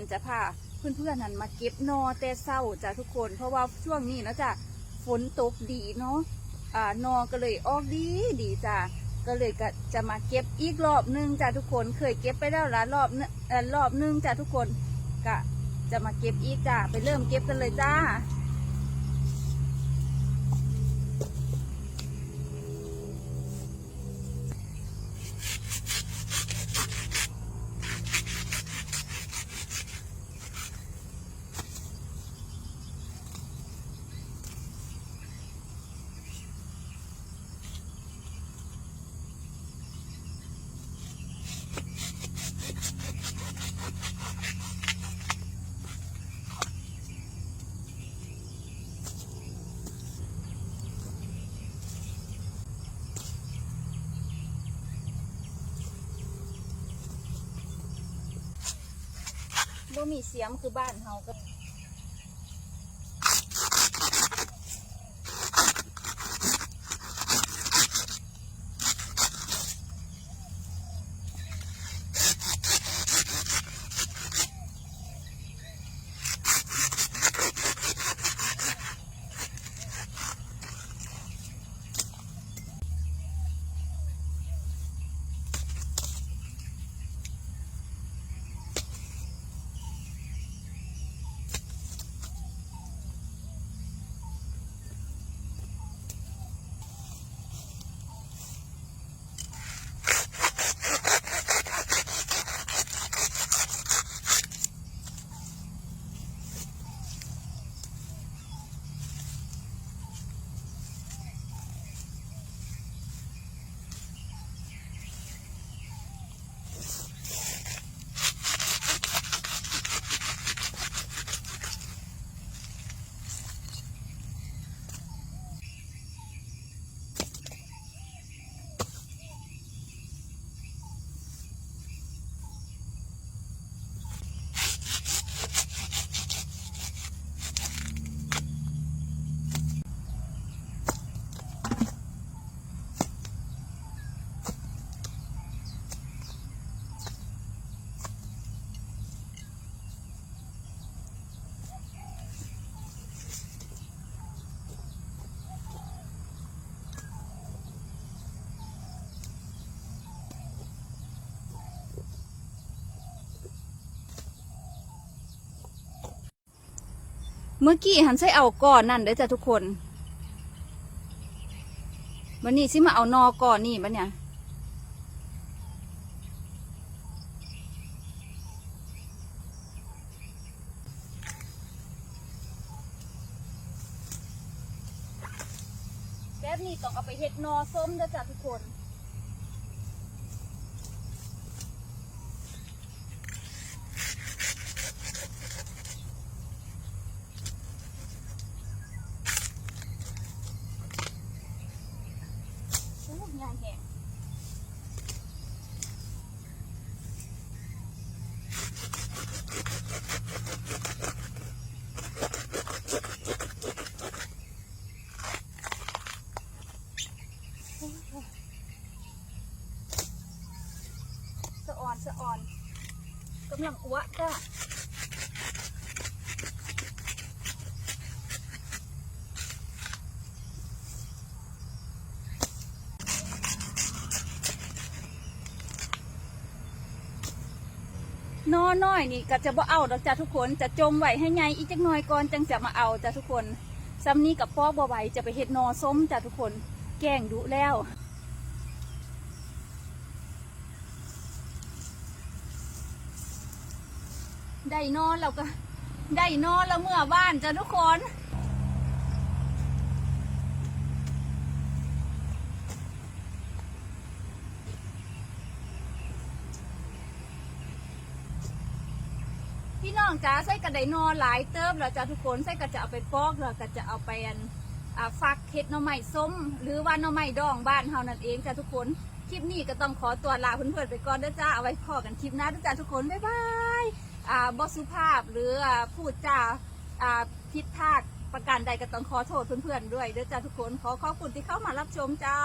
หันจะพาเพื่อนๆหันมาเก็บนอแต่เศร้าจ้ะทุกคน เพราะว่าช่วงนี้เนาะจ้ะฝนตกดีเนาะอ่านอก็เลยออกดีดีจ้ะก็เลยก็จะมาเก็บอีกรอบนึงจ้ะทุกคนเคยเก็บไปแล้วละรอบเอ่อรอบนึงจ้ะทุกคนก็จะมาเก็บอีกจ้ะไปเริ่มเก็บกันเลยจ้า บ่มีเสียมคือบ้านเฮาก็ เมื่อกี้หันใส่เอาก่อนนั่นเด้อจ้ะทุกคนวันนี้สิมาเอานอก่อนนี่บัดเนี่ยแบบนี้ต้องเอาไปเฮ็ดนอส้มเด้อจ้ะทุกคน โอ้ยายแหงสะอ่อนสะอ่อนกำลังอ้วกจ้ะ นอน้อยนี่ก็จะบ่เอาดอกจ้ะทุกคนจะจมไหวให้ไงอีกจักหน่อยก่อนจังจะมาเอาจ้ะทุกคนซ้ำนี้กับพ่อบ่ไหวจะไปเห็ดนอส้มจ้ะทุกคน แก่งดุแล้วได้นอนแล้วก็ได้นอนแล้วเมื่อบ้านจ้ะทุกคน พี่น้องจ๋าใส่กระไดนอหลายเติบแล้วจ้ะทุกคนใส่ก็จะเอาไปปอกแล้วก็จะเอาไปอันอ่าฟักเห็ดหน่อไม้ส้ม หรือว่าหน่อไม้ดองบ้านเฮานั่นเองจ้ะทุกคนคลิปนี้ก็ต้องขอตัวลาเพื่อนๆไปก่อนเด้อจ้าเอาไว้พอกันคลิปหน้าด้อจ้าทุกคนบ๊ายบายอ่าบอสุภาพหรือพูดจาอ่าผิดพลาดประการใดก็ต้องขอโทษเพื่อนๆด้วยเด้อจ้าทุกคนขอขอบคุณที่เข้ามารับชมจ้า